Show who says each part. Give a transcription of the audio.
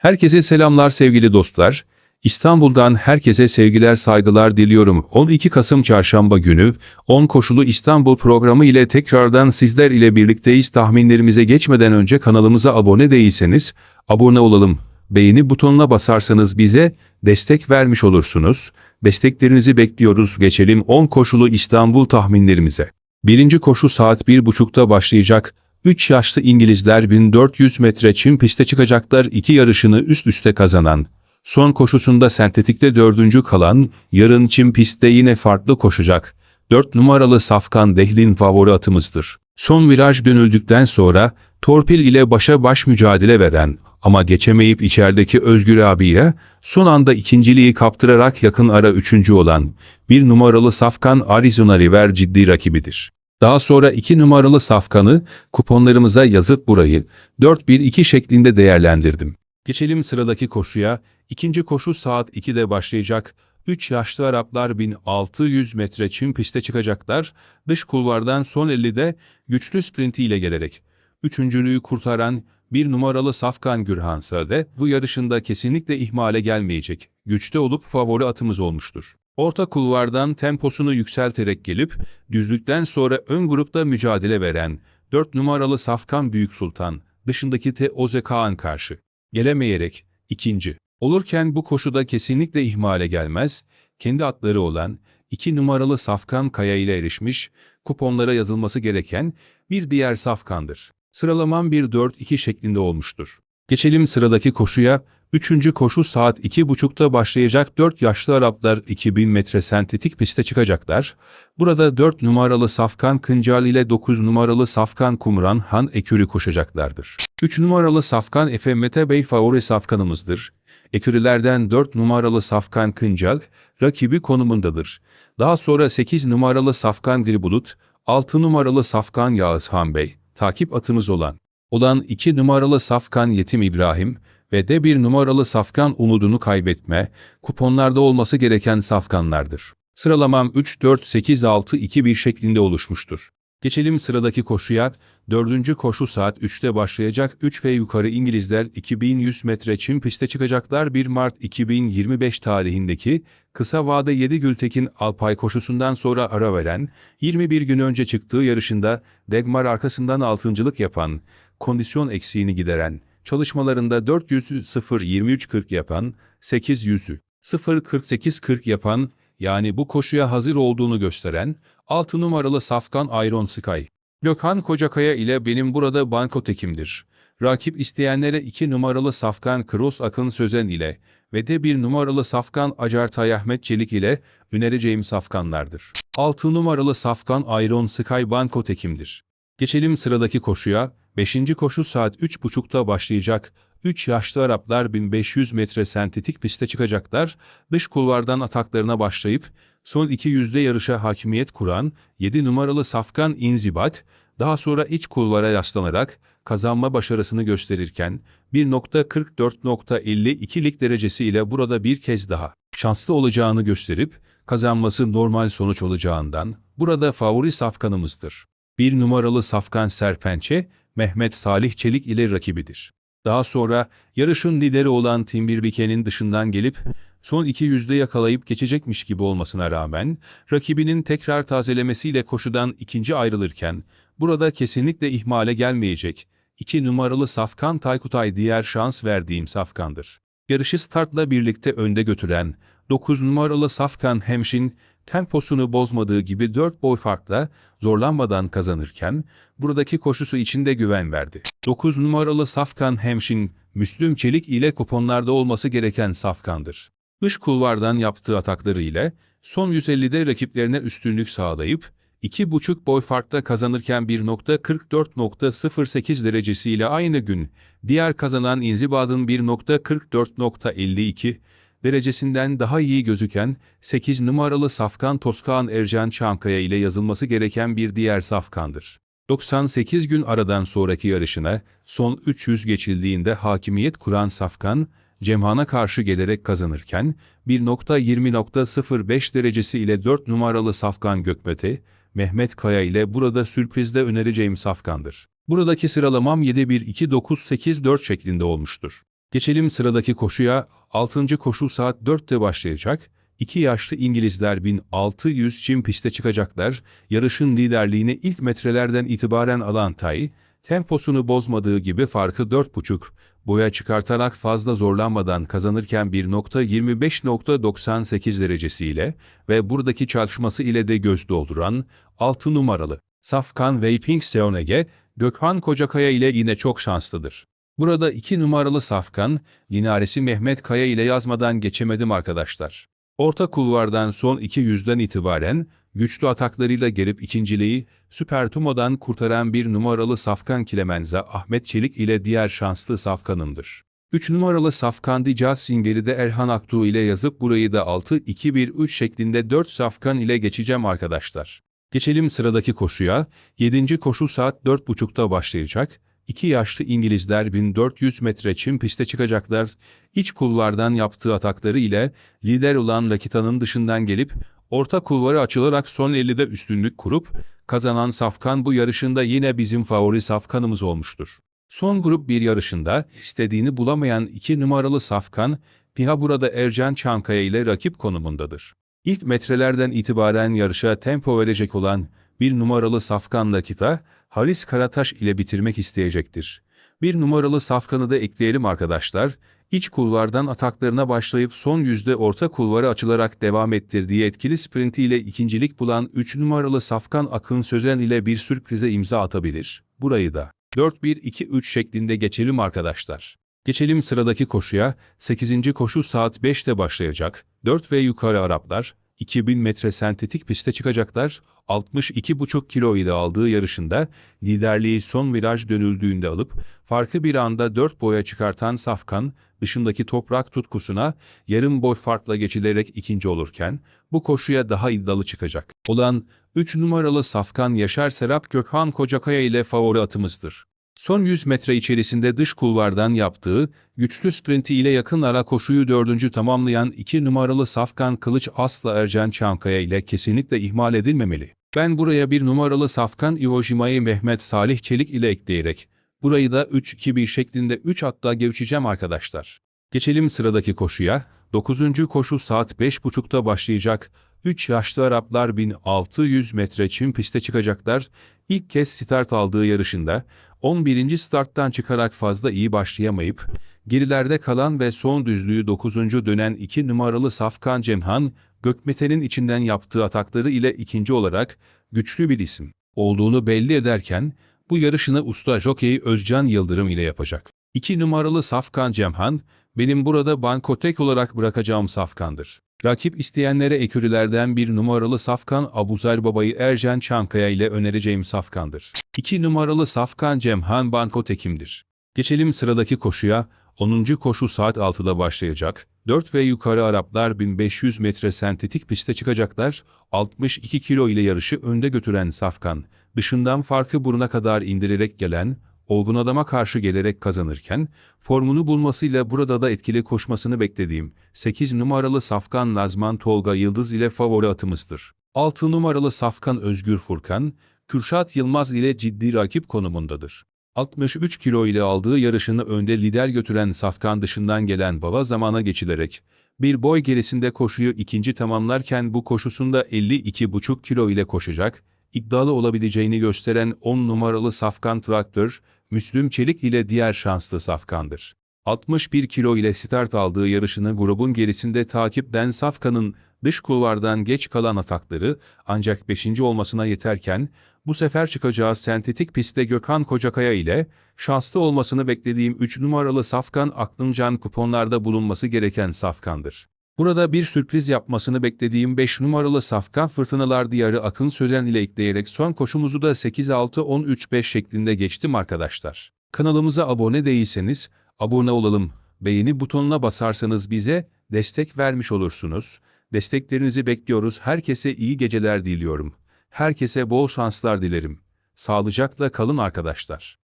Speaker 1: Herkese selamlar sevgili dostlar. İstanbul'dan herkese sevgiler saygılar diliyorum. 12 Kasım Çarşamba günü 10 koşulu İstanbul programı ile tekrardan sizler ile birlikteyiz. Tahminlerimize geçmeden önce kanalımıza abone değilseniz abone olalım. Beğeni butonuna basarsanız bize destek vermiş olursunuz. Desteklerinizi bekliyoruz. Geçelim 10 koşulu İstanbul tahminlerimize. Birinci koşu saat 1.30'da başlayacak. 3 yaşlı İngilizler 1400 metre çim piste çıkacaklar. İki yarışını üst üste kazanan. Son koşusunda sentetikte dördüncü kalan, yarın çim pistte yine farklı koşacak. 4 numaralı Safkan Dehlin favori atımızdır. Son viraj dönüldükten sonra torpil ile başa baş mücadele veren ama geçemeyip içerideki Özgür abiye son anda ikinciliği kaptırarak yakın ara üçüncü olan bir numaralı Safkan Arizona River ciddi rakibidir. Daha sonra 2 numaralı safkanı kuponlarımıza yazıp burayı 4-1-2 şeklinde değerlendirdim. Geçelim sıradaki koşuya. İkinci koşu saat 2'de başlayacak. 3 yaşlı Araplar 1600 metre çim piste çıkacaklar. Dış kulvardan son 50'de güçlü sprintiyle gelerek. Üçüncülüğü kurtaran bir numaralı Safkan Gürhansade bu yarışında kesinlikle ihmale gelmeyecek. Güçte olup favori atımız olmuştur. Orta kulvardan temposunu yükselterek gelip, düzlükten sonra ön grupta mücadele veren 4 numaralı Safkan Büyük Sultan, dışındaki Te Oze Kaan karşı. Gelemeyerek, ikinci. Olurken bu koşuda kesinlikle ihmale gelmez, kendi atları olan 2 numaralı Safkan Kaya ile erişmiş, kuponlara yazılması gereken bir diğer Safkan'dır. Sıralamam 1-4-2 şeklinde olmuştur. Geçelim sıradaki koşuya. Üçüncü koşu saat 2.30'da başlayacak 4 yaşlı Araplar 2000 metre sentetik piste çıkacaklar. Burada 4 numaralı Safkan Kıncal ile 9 numaralı Safkan Kumran Han Ekürü koşacaklardır. 3 numaralı Safkan Efe Mete Bey favori safkanımızdır. Ekürülerden 4 numaralı Safkan Kıncal rakibi konumundadır. Daha sonra 8 numaralı Safkan Gülbulut, 6 numaralı Safkan Yağız Han Bey, takip atımız olan olan 2 numaralı Safkan Yetim İbrahim ve de 1 numaralı Safkan umudunu kaybetme, kuponlarda olması gereken safkanlardır. Sıralamam 3-4-8-6-2-1 şeklinde oluşmuştur. Geçelim sıradaki koşuya. Dördüncü koşu saat 3'te başlayacak 3 ve yukarı İngilizler 2100 metre çim piste çıkacaklar 1 Mart 2025 tarihindeki kısa vade 7 Gültekin Alpay koşusundan sonra ara veren 21 gün önce çıktığı yarışında Degmar arkasından altıncılık yapan, kondisyon eksiğini gideren, çalışmalarında 400 0-23-40 yapan, 800'ü 0-48-40 yapan yani bu koşuya hazır olduğunu gösteren 6 numaralı Safkan Iron Sky. Gökhan Kocakaya ile benim burada banko tekimdir. Rakip isteyenlere 2 numaralı Safkan Cross Akın Sözen ile ve de 1 numaralı Safkan Acartay Ahmet Çelik ile önereceğim safkanlardır. 6 numaralı Safkan Iron Sky banko tekimdir. Geçelim sıradaki koşuya. 5. koşu saat 3.30'da başlayacak. 3 yaşlı Araplar 1500 metre sentetik piste çıkacaklar. Dış kulvardan ataklarına başlayıp son iki yüzde yarışa hakimiyet kuran 7 numaralı Safkan İnzibat, daha sonra iç kulvara yaslanarak kazanma başarısını gösterirken 1.44.52'lik derecesi ile burada bir kez daha şanslı olacağını gösterip kazanması normal sonuç olacağından burada favori safkanımızdır. Bir numaralı Safkan Serpençe, Mehmet Salih Çelik ile rakibidir. Daha sonra yarışın lideri olan Timbirbike'nin dışından gelip son iki yüzde yakalayıp geçecekmiş gibi olmasına rağmen rakibinin tekrar tazelemesiyle koşudan ikinci ayrılırken burada kesinlikle ihmale gelmeyecek 2 numaralı Safkan Taykutay diğer şans verdiğim Safkan'dır. Yarışı startla birlikte önde götüren 9 numaralı Safkan Hemşin temposunu bozmadığı gibi 4 boy farkla zorlanmadan kazanırken buradaki koşusu için de güven verdi. 9 numaralı Safkan Hemşin, Müslüm Çelik ile kuponlarda olması gereken Safkan'dır. Dış kulvardan yaptığı atakları ile son 150'de rakiplerine üstünlük sağlayıp 2,5 boy farkla kazanırken 1.44.08 derecesiyle aynı gün diğer kazanan İnzibad'ın 1.44.52 derecesinden daha iyi gözüken 8 numaralı Safkan Toskan Ercan Çankaya ile yazılması gereken bir diğer Safkan'dır. 98 gün aradan sonraki yarışına son 300 geçildiğinde hakimiyet kuran Safkan, Cemhan'a karşı gelerek kazanırken 1.20.05 derecesi ile 4 numaralı Safkan Gökmete, Mehmet Kaya ile burada sürprizde önereceğim Safkan'dır. Buradaki sıralamam 7-1-2-9-8-4 şeklinde olmuştur. Geçelim sıradaki koşuya. 6. koşu saat 4'te başlayacak. İki yaşlı İngilizler 1600 çim piste çıkacaklar. Yarışın liderliğini ilk metrelerden itibaren alan Tay, temposunu bozmadığı gibi farkı 4,5 boya çıkartarak fazla zorlanmadan kazanırken 1.25.98 derecesiyle ve buradaki çalışması ile de göz dolduran 6 numaralı Safkan Vaping Seonege, Gökhan Kocakaya ile yine çok şanslıdır. Burada 2 numaralı Safkan, Linaresi Mehmet Kaya ile yazmadan geçemedim arkadaşlar. Orta kulvardan son 200'den itibaren güçlü ataklarıyla gelip ikinciliği Süper Tumo'dan kurtaran bir numaralı Safkan Kilemenza Ahmet Çelik ile diğer şanslı Safkan'ındır. 3 numaralı Safkan Dicaz Singeri de Erhan Aktuğ ile yazıp burayı da 6-2-1-3 şeklinde 4 Safkan ile geçeceğim arkadaşlar. Geçelim sıradaki koşuya. 7. koşu saat 4.30'da başlayacak. İki yaşlı İngilizler 1400 metre çim piste çıkacaklar. İç kulvardan yaptığı atakları ile lider olan Lakita'nın dışından gelip orta kulvarı açılarak son 50'de üstünlük kurup kazanan Safkan bu yarışında yine bizim favori Safkanımız olmuştur. Son grup bir yarışında istediğini bulamayan iki numaralı Safkan, Piha burada Ercan Çankaya ile rakip konumundadır. İlk metrelerden itibaren yarışa tempo verecek olan bir numaralı Safkan Lakita, Halis Karataş ile bitirmek isteyecektir. Bir numaralı Safkan'ı da ekleyelim arkadaşlar. İç kulvardan ataklarına başlayıp son yüzde orta kulvarı açılarak devam ettirdiği etkili sprintiyle ikincilik bulan 3 numaralı Safkan Akın Sözen ile bir sürprize imza atabilir. Burayı da 4-1-2-3 şeklinde geçelim arkadaşlar. Geçelim sıradaki koşuya. 8. koşu saat 5'te başlayacak. 4 ve yukarı Araplar 2000 metre sentetik piste çıkacaklar. 62,5 kilo ile aldığı yarışında liderliği son viraj dönüldüğünde alıp farkı bir anda 4 boya çıkartan Safkan dışındaki toprak tutkusuna yarım boy farkla geçilerek ikinci olurken bu koşuya daha iddialı çıkacak. Olan 3 numaralı Safkan Yaşar Serap Gökhan Kocakaya ile favori atımızdır. Son 100 metre içerisinde dış kulvardan yaptığı güçlü sprinti ile yakın ara koşuyu dördüncü tamamlayan 2 numaralı Safkan Kılıç Asla Ercan Çankaya ile kesinlikle ihmal edilmemeli. Ben buraya bir numaralı Safkan Iwojima'yı Mehmet Salih Çelik ile ekleyerek burayı da 3-2-1 şeklinde 3 hatta geçeceğim arkadaşlar. Geçelim sıradaki koşuya. 9. koşu saat 5.30'da başlayacak. 3 yaşlı Araplar 1600 metre çim piste çıkacaklar. İlk kez start aldığı yarışında 11. starttan çıkarak fazla iyi başlayamayıp gerilerde kalan ve son düzlüğü 9. dönen 2 numaralı Safkan Cemhan, Gökmete'nin içinden yaptığı atakları ile ikinci olarak güçlü bir isim olduğunu belli ederken bu yarışını usta jockey Özcan Yıldırım ile yapacak. 2 numaralı Safkan Cemhan, benim burada bankotek olarak bırakacağım Safkan'dır. Rakip isteyenlere ekürülerden bir numaralı Safkan Abuzer Baba'yı Ercan Çankaya ile önereceğim Safkan'dır. 2 numaralı Safkan Cemhan bankotekimdir. Geçelim sıradaki koşuya. 10. koşu saat 6'da başlayacak. 4 ve yukarı Araplar 1500 metre sentetik piste çıkacaklar. 62 kilo ile yarışı önde götüren Safkan, dışından farkı buruna kadar indirerek gelen, olgun adama karşı gelerek kazanırken, formunu bulmasıyla burada da etkili koşmasını beklediğim 8 numaralı Safkan Nazman Tolga Yıldız ile favori atımızdır. 6 numaralı Safkan Özgür Furkan, Kürşat Yılmaz ile ciddi rakip konumundadır. 63 kilo ile aldığı yarışını önde lider götüren Safkan dışından gelen baba zamana geçilerek, bir boy gerisinde koşuyu ikinci tamamlarken bu koşusunda 52,5 kilo ile koşacak, iddialı olabileceğini gösteren 10 numaralı Safkan Traktör, Müslüm Çelik ile diğer şanslı Safkan'dır. 61 kilo ile start aldığı yarışını grubun gerisinde takipten Safkan'ın dış kulvardan geç kalan atakları ancak 5. olmasına yeterken bu sefer çıkacağı sentetik pistte Gökhan Kocakaya ile şanslı olmasını beklediğim 3 numaralı Safkan Aklıncan kuponlarda bulunması gereken Safkan'dır. Burada bir sürpriz yapmasını beklediğim 5 numaralı Safkan Fırtınalar Diyarı Akın Sözen ile ekleyerek son koşumuzu da 8-6-13-5 şeklinde geçtim arkadaşlar. Kanalımıza abone değilseniz abone olalım. Beğeni butonuna basarsanız bize destek vermiş olursunuz. Desteklerinizi bekliyoruz. Herkese iyi geceler diliyorum. Herkese bol şanslar dilerim. Sağlıcakla kalın arkadaşlar.